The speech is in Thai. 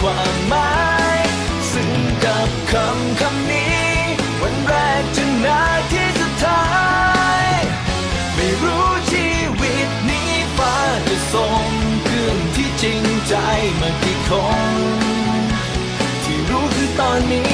ความหมายซึ่งกับคำคำนี้ วันแรกจนนาทีสุดท้าย ไม่รู้ชีวิตนี้ฟ้าจะส่งเพื่อนที่จริงใจมากี่คนที่รู้คือตอนนี้